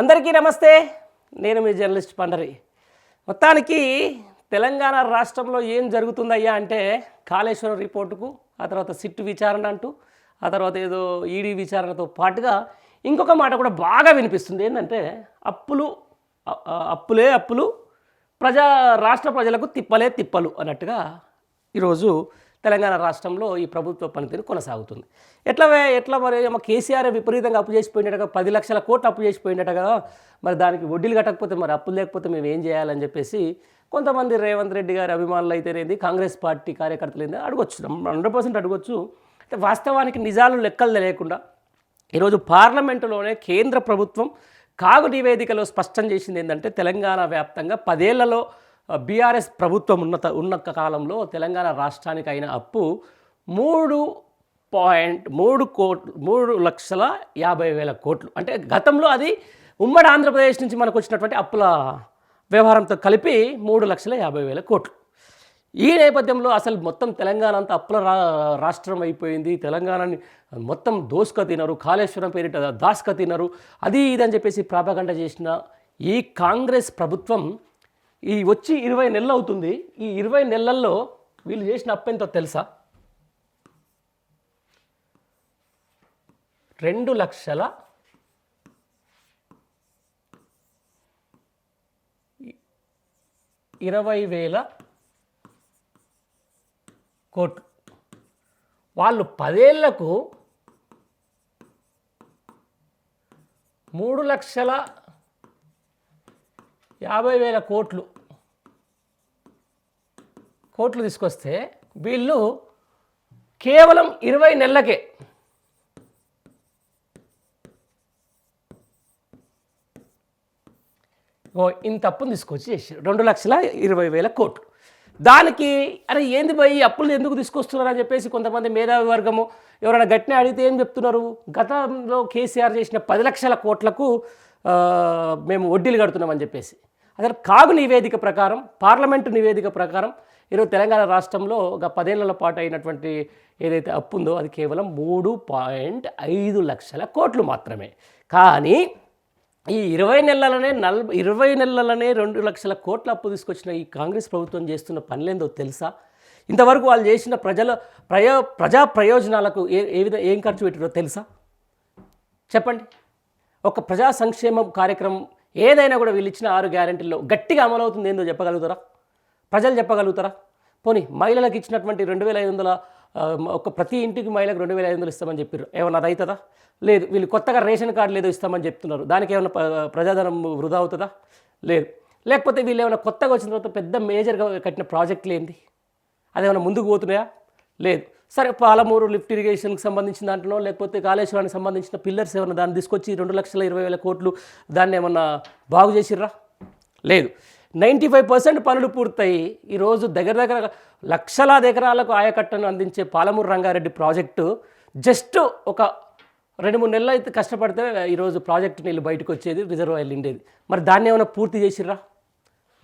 అందరికీ నమస్తే. నేను మీ జర్నలిస్ట్ పండరి. మొత్తానికి తెలంగాణ రాష్ట్రంలో ఏం జరుగుతుందయ్యా అంటే కాళేశ్వరం రిపోర్టుకు ఆ తర్వాత సిట్టు విచారణ అంటూ ఆ తర్వాత ఏదో ఈడీ విచారణతో పాటుగా ఇంకొక మాట కూడా బాగా వినిపిస్తుంది. ఏంటంటే అప్పులు అప్పులే అప్పులు ప్రజా రాష్ట్ర ప్రజలకు తిప్పలే తిప్పలు అన్నట్టుగా ఈరోజు తెలంగాణ రాష్ట్రంలో ఈ ప్రభుత్వ పనితీరు కొనసాగుతుంది. ఎట్లా ఎట్లా మరి ఏమో కేసీఆర్ విపరీతంగా అప్పు చేసిపోయినట్టుగా పది లక్షల కోట్లు అప్పు చేసిపోయినట్టుగా కదా మరి దానికి వడ్డీలు కట్టకపోతే మరి అప్పులు లేకపోతే మేము ఏం చేయాలని చెప్పేసి కొంతమంది రేవంత్ రెడ్డి గారి అభిమానులు అయితేనేది కాంగ్రెస్ పార్టీ కార్యకర్తలు ఏంది అడగొచ్చు హండ్రెడ్ పర్సెంట్ అడగొచ్చు. అంటే వాస్తవానికి నిజాలు లెక్కలు తెలియకుండా ఈరోజు పార్లమెంటులోనే కేంద్ర ప్రభుత్వం కాగు నివేదికలో స్పష్టం చేసింది ఏంటంటే తెలంగాణ వ్యాప్తంగా పదేళ్ళలో బీఆర్ఎస్ ప్రభుత్వం ఉన్నత ఉన్న కాలంలో తెలంగాణ రాష్ట్రానికి అయిన అప్పు మూడు పాయింట్ మూడు కోట్లు మూడు లక్షల యాభై వేల కోట్లు. అంటే గతంలో అది ఉమ్మడి ఆంధ్రప్రదేశ్ నుంచి మనకు వచ్చినటువంటి అప్పుల వ్యవహారంతో కలిపి మూడు లక్షల యాభై వేల కోట్లు. ఈ నేపథ్యంలో అసలు మొత్తం తెలంగాణ అంతా అప్పుల రా రాష్ట్రం అయిపోయింది. తెలంగాణని మొత్తం దోసుక తినరు కాళేశ్వరం పేరిట దాసుక తినరు. అది ఇది అని చెప్పేసి ప్రాపగండ చేసిన ఈ కాంగ్రెస్ ప్రభుత్వం ఈ వచ్చి ఇరవై నెలలు అవుతుంది. ఈ ఇరవై నెలల్లో వీళ్ళు చేసిన అప్పెంతో తెలుసా? రెండు లక్షల ఇరవై వేల కోట్లు. వాళ్ళు పదేళ్ళకు మూడు లక్షల యాభై వేల కోట్లు. కోట్లు తీసుకొస్తే వీళ్ళు కేవలం ఇరవై నెలలకే ఓ ఇంత అప్పును తీసుకొచ్చి చేసారు రెండు లక్షల ఇరవై వేల కోట్లు. దానికి అరే ఏంది పోయి అప్పులు ఎందుకు తీసుకొస్తున్నారు అని చెప్పేసి కొంతమంది మేధావి వర్గము ఎవరైనా గట్టిన అడిగితే ఏం చెప్తున్నారు? గతంలో కేసీఆర్ చేసిన పది లక్షల కోట్లకు మేము వడ్డీలు కడుతున్నామని చెప్పేసి. అసలు కాగు నివేదిక ప్రకారం పార్లమెంటు నివేదిక ప్రకారం ఈరోజు తెలంగాణ రాష్ట్రంలో ఒక పదేళ్ళ పాటు అయినటువంటి ఏదైతే అప్పు ఉందో అది కేవలం మూడు పాయింట్ ఐదు లక్షల కోట్లు మాత్రమే. కానీ ఈ ఇరవై నెలలనే నలభై ఇరవై నెలలనే రెండు లక్షల కోట్ల అప్పు తీసుకొచ్చిన ఈ కాంగ్రెస్ ప్రభుత్వం చేస్తున్న పనులేందో తెలుసా? ఇంతవరకు వాళ్ళు చేసిన ప్రజల ప్రయో ప్రజా ప్రయోజనాలకు ఏ ఏ విధంగా ఏం ఖర్చు పెట్టారో తెలుసా? చెప్పండి. ఒక ప్రజా సంక్షేమం కార్యక్రమం ఏదైనా కూడా వీళ్ళు ఇచ్చిన ఆరు గ్యారెంటీల్లో గట్టిగా అమలవుతుంది ఏందో చెప్పగలుగుతారా? ప్రజలు చెప్పగలుగుతారా? పోనీ మహిళలకు ఇచ్చినటువంటి రెండు వేల ఐదు వందల ఒక ప్రతి ఇంటికి మహిళకు రెండు వేల ఐదు వందలు ఇస్తామని చెప్పారు ఏమన్నా అది అవుతుందా? లేదు వీళ్ళు కొత్తగా రేషన్ కార్డులు ఏదో ఇస్తామని చెప్తున్నారు. దానికి ఏమైనా ప్రజాధనం వృధా అవుతుందా? లేదు. లేకపోతే వీళ్ళు ఏమైనా కొత్తగా వచ్చిన తర్వాత పెద్ద మేజర్గా కట్టిన ప్రాజెక్టులు ఏంటి? అదేమైనా ముందుకు పోతున్నాయా? లేదు. సరే పాలమూరు లిఫ్ట్ ఇరిగేషన్కి సంబంధించిన దాంట్లో లేకపోతే కాళేశ్వరానికి సంబంధించిన పిల్లర్స్ ఏమైనా దాన్ని తీసుకొచ్చి రెండు లక్షల ఇరవై వేల కోట్లు దాన్ని ఏమన్నా బాగు చేసిర్రా? లేదు. నైంటీ ఫైవ్ పర్సెంట్ పనులు పూర్తయి ఈరోజు దగ్గర దగ్గర లక్షలాది ఎకరాలకు ఆయకట్టను అందించే పాలమూరు రంగారెడ్డి ప్రాజెక్టు జస్ట్ ఒక రెండు మూడు నెలలు అయితే కష్టపడితే ఈరోజు ప్రాజెక్టు నీళ్ళు బయటకు వచ్చేది రిజర్వాయర్ నిండేది. మరి దాన్ని ఏమైనా పూర్తి చేసిర్రా?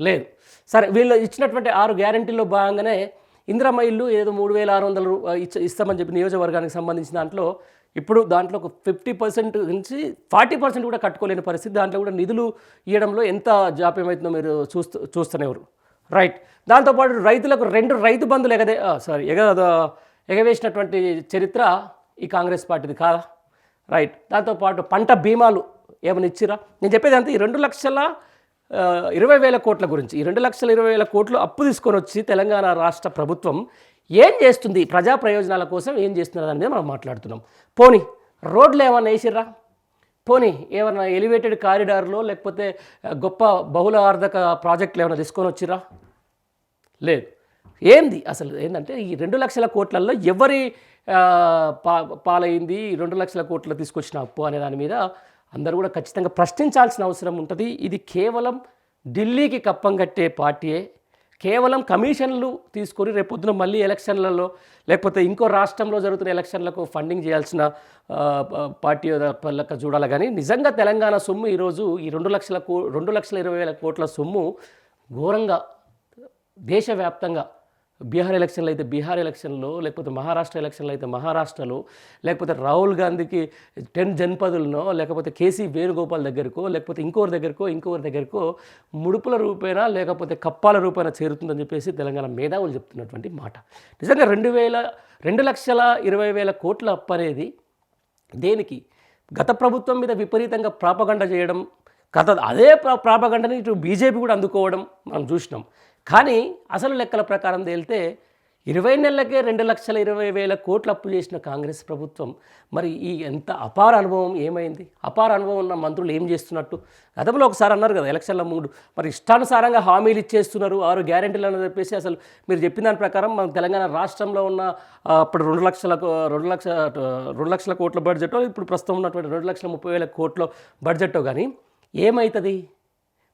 లేదు. సరే వీళ్ళు ఇచ్చినటువంటి ఆరు గ్యారంటీల్లో భాగంగానే ఇందిరమ్మ ఇల్లు ఏదో మూడు వేల ఆరు వందలు ఇస్తామని చెప్పి నియోజకవర్గానికి సంబంధించిన దాంట్లో ఇప్పుడు దాంట్లో ఒక ఫిఫ్టీ పర్సెంట్ నుంచి ఫార్టీ పర్సెంట్ కూడా కట్టుకోలేని పరిస్థితి. దాంట్లో కూడా నిధులు ఇవ్వడంలో ఎంత జాప్యం అవుతుందో మీరు చూస్తూ చూస్తున్నారు రైట్. దాంతోపాటు రైతులకు రెండు రైతు బంధులు ఎగదే సారీ ఎగ ఎగవేసినటువంటి చరిత్ర ఈ కాంగ్రెస్ పార్టీది కాదా? రైట్. దాంతోపాటు పంట బీమాలు ఏమైనా ఇచ్చిరా? నేను చెప్పేది అంతే. ఈ రెండు లక్షల ఇరవై వేల కోట్ల గురించి. ఈ రెండు లక్షల ఇరవై వేల కోట్లు అప్పు తీసుకొని వచ్చి తెలంగాణ రాష్ట్ర ప్రభుత్వం ఏం చేస్తుంది? ప్రజా ప్రయోజనాల కోసం ఏం చేస్తున్నారు అనేది మనం మాట్లాడుతున్నాం. పోనీ రోడ్లు ఏమన్నా వేసిర్రా? పోనీ ఏమన్నా ఎలివేటెడ్ కారిడార్లో లేకపోతే గొప్ప బహుళ ఆర్థిక ప్రాజెక్టులు ఏమైనా తీసుకొని వచ్చిరా లేదు. ఏంది అసలు? ఏంటంటే ఈ రెండు లక్షల కోట్లలో ఎవరి పా పాలైంది? రెండు లక్షల కోట్లు తీసుకొచ్చిన అప్పు అనే దాని మీద అందరూ కూడా ఖచ్చితంగా ప్రశ్నించాల్సిన అవసరం ఉంటుంది. ఇది కేవలం ఢిల్లీకి కప్పం కట్టే పార్టీయే. కేవలం కమిషన్లు తీసుకొని రేపొద్దున మళ్ళీ ఎలక్షన్లలో లేకపోతే ఇంకో రాష్ట్రంలో జరుగుతున్న ఎలక్షన్లకు ఫండింగ్ చేయాల్సిన పార్టీ లెక్క చూడాలి. కానీ నిజంగా తెలంగాణ సొమ్ము ఈరోజు ఈ రెండు లక్షల కో రెండు లక్షల ఇరవై వేల కోట్ల సొమ్ము ఘోరంగా దేశవ్యాప్తంగా బీహార్ ఎలక్షన్లు అయితే బీహార్ ఎలక్షన్లో లేకపోతే మహారాష్ట్ర ఎలక్షన్లు అయితే మహారాష్ట్రలో లేకపోతే రాహుల్ గాంధీకి టెన్ జన్పదులనో లేకపోతే కేసీ వేణుగోపాల్ దగ్గరకో లేకపోతే ఇంకోరి దగ్గరకో ఇంకోరి దగ్గరకో ముడుపుల రూపేనా లేకపోతే కప్పాల రూపేణ చేరుతుందని చెప్పేసి తెలంగాణ మేధావులు చెప్తున్నటువంటి మాట. నిజంగా రెండు వేల రెండు లక్షల ఇరవై వేల కోట్ల అప్పు అనేది దేనికి? గత ప్రభుత్వం మీద విపరీతంగా ప్రాపగండ చేయడం గత అదే ప్రాపగండని ఇటు బీజేపీ కూడా అందుకోవడం మనం చూసినాం. కానీ అసలు లెక్కల ప్రకారం తేలితే ఇరవై నెలలకే రెండు లక్షల ఇరవై వేల కోట్లు అప్పు చేసిన కాంగ్రెస్ ప్రభుత్వం. మరి ఈ ఎంత అపార అనుభవం ఏమైంది? అపార అనుభవం ఉన్న మంత్రులు ఏం చేస్తున్నట్టు? గతంలో ఒకసారి అన్నారు కదా ఎలక్షన్ల మూడు. మరి ఇష్టానుసారంగా హామీలు ఇచ్చేస్తున్నారు ఆరు గ్యారెంటీలు అని చెప్పేసి అసలు మీరు చెప్పిన దాని ప్రకారం మన తెలంగాణ రాష్ట్రంలో ఉన్న అప్పుడు రెండు లక్షల రెండు లక్షల రెండు లక్షల కోట్ల బడ్జెట్ ఇప్పుడు ప్రస్తుతం ఉన్నటువంటి రెండు లక్షల ముప్పై వేల కోట్ల బడ్జెట్ కానీ ఏమవుతుంది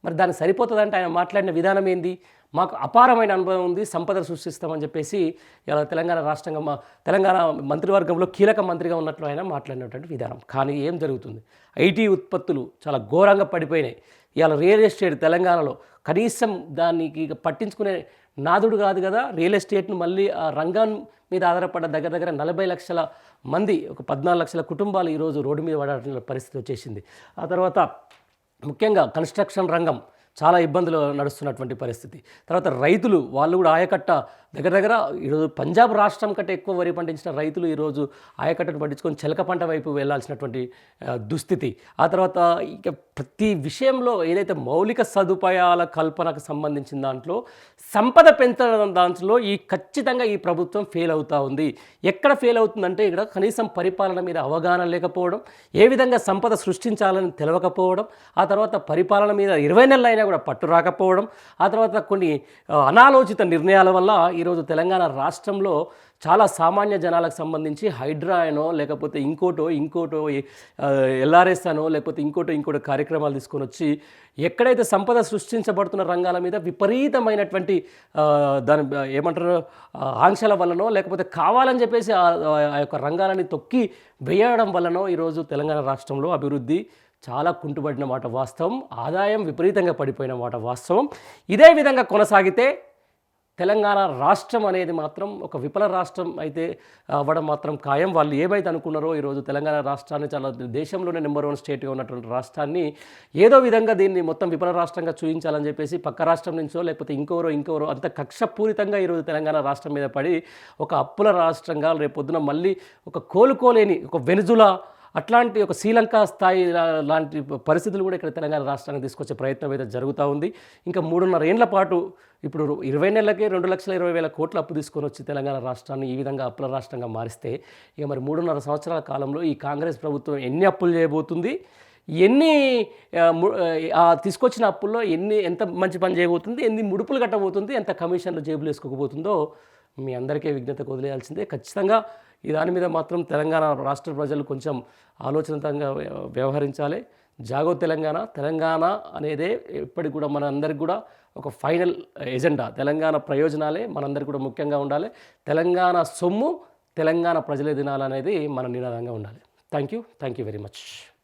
మరి దానికి సరిపోతుందంటే ఆయన మాట్లాడిన విధానం ఏంది? మాకు అపారమైన అనుభవం ఉంది సంపద సృష్టిస్తామని చెప్పేసి ఇలా తెలంగాణ రాష్ట్రంగా మా తెలంగాణ మంత్రివర్గంలో కీలక మంత్రిగా ఉన్నట్లు ఆయన మాట్లాడినటువంటి విధానం. కానీ ఏం జరుగుతుంది? ఐటీ ఉత్పత్తులు చాలా ఘోరంగా పడిపోయినాయి. ఇవాళ రియల్ ఎస్టేట్ తెలంగాణలో కనీసం దానికి పట్టించుకునే నాదుడు కాదు కదా. రియల్ ఎస్టేట్ను మళ్ళీ ఆ రంగం మీద ఆధారపడ్డ దగ్గర దగ్గర నలభై లక్షల మంది ఒక పద్నాలుగు లక్షల కుటుంబాలు ఈరోజు రోడ్డు మీద పడాల్సిన పరిస్థితి వచ్చేసింది. ఆ తర్వాత ముఖ్యంగా కన్స్ట్రక్షన్ రంగం చాలా ఇబ్బందులు నడుస్తున్నటువంటి పరిస్థితి. తర్వాత రైతులు వాళ్ళు కూడా ఆయకట్ట దగ్గర దగ్గర ఈరోజు పంజాబ్ రాష్ట్రం కంటే ఎక్కువ వరి పండించిన రైతులు ఈరోజు ఆయకట్టను పండించుకొని చెలక పంట వైపు వెళ్ళాల్సినటువంటి దుస్థితి. ఆ తర్వాత ఇక ప్రతి విషయంలో ఏదైతే మౌలిక సదుపాయాల కల్పనకు సంబంధించిన దాంట్లో సంపద పెంచడం దాంట్లో ఈ ఖచ్చితంగా ఈ ప్రభుత్వం ఫెయిల్ అవుతూ ఉంది. ఎక్కడ ఫెయిల్ అవుతుందంటే ఇక్కడ కనీసం పరిపాలన మీద అవగాహన లేకపోవడం ఏ విధంగా సంపద సృష్టించాలని తెలవకపోవడం ఆ తర్వాత పరిపాలన మీద ఇరవై నెలలు అయినా కూడా పట్టు రాకపోవడం ఆ తర్వాత కొన్ని అనాలోచిత నిర్ణయాల వల్ల ఈరోజు తెలంగాణ రాష్ట్రంలో చాలా సామాన్య జనాలకు సంబంధించి హైడ్రా అనో లేకపోతే ఇంకోటో ఇంకోటో ఎల్ఆర్ఎస్ అనో లేకపోతే ఇంకోటో ఇంకోటో కార్యక్రమాలు తీసుకొని వచ్చి ఎక్కడైతే సంపద సృష్టించబడుతున్న రంగాల మీద విపరీతమైనటువంటి దాని ఏమంటారు ఆంక్షల వల్లనో లేకపోతే కావాలని చెప్పేసి ఆ ఆ యొక్క రంగాలని తొక్కి వేయడం వల్లనో ఈరోజు తెలంగాణ రాష్ట్రంలో అభివృద్ధి చాలా కుంటుపడిన మాట వాస్తవం. ఆదాయం విపరీతంగా పడిపోయిన మాట వాస్తవం. ఇదే విధంగా కొనసాగితే తెలంగాణ రాష్ట్రం అనేది మాత్రం ఒక విఫల రాష్ట్రం అయితే అవ్వడం మాత్రం ఖాయం. వాళ్ళు ఏమైతే అనుకున్నారో ఈరోజు తెలంగాణ రాష్ట్రాన్ని చాలా దేశంలోనే నెంబర్ వన్ స్టేట్గా ఉన్నటువంటి రాష్ట్రాన్ని ఏదో విధంగా దీన్ని మొత్తం విఫల రాష్ట్రంగా చూపించాలని చెప్పేసి పక్క రాష్ట్రం నుంచో లేకపోతే ఇంకోరో ఇంకోరో అంత కక్షపూరితంగా ఈరోజు తెలంగాణ రాష్ట్రం మీద పడి ఒక అప్పుల రాష్ట్రంగా రేపొద్దున మళ్ళీ ఒక కోలుకోలేని ఒక వెనుజులా అట్లాంటి ఒక శ్రీలంక స్థాయి లాంటి పరిస్థితులు కూడా ఇక్కడ తెలంగాణ రాష్ట్రానికి తీసుకొచ్చే ప్రయత్నం అయితే జరుగుతూ ఉంది. ఇంకా మూడున్నర ఏండ్ల పాటు ఇప్పుడు ఇరవై నెలలకే రెండు లక్షల ఇరవై వేల కోట్ల అప్పు తీసుకొని వచ్చి తెలంగాణ రాష్ట్రాన్ని ఈ విధంగా అప్పుల రాష్ట్రంగా మారిస్తే ఇక మరి మూడున్నర సంవత్సరాల కాలంలో ఈ కాంగ్రెస్ ప్రభుత్వం ఎన్ని అప్పులు చేయబోతుంది? ఎన్ని ఆ, ము- తీసుకొచ్చిన అప్పుల్లో ఎన్ని ఎంత మంచి పని చేయబోతుంది? ఎన్ని ముడుపులు కట్టబోతుంది? ఎంత కమిషన్లు జేబులు వేసుకోకపోతుందో మీ అందరికీ విజ్ఞతకు వదిలేయాల్సిందే. ఖచ్చితంగా ఈ దాని మీద మాత్రం తెలంగాణ రాష్ట్ర ప్రజలు కొంచెం ఆలోచనతంగా వ్య- వ్యవహరించాలి. జాగో తెలంగాణ తెలంగాణ అనేదే ఎప్పటికి కూడా మన అందరికి కూడా ఒక ఫైనల్ ఎజెండా. తెలంగాణ ప్రయోజనాలే మనందరికి కూడా ముఖ్యంగా ఉండాలి. తెలంగాణ సొమ్ము తెలంగాణ ప్రజలే తినాలనేది మన నినాదంగా ఉండాలి. Thank you thank you very much.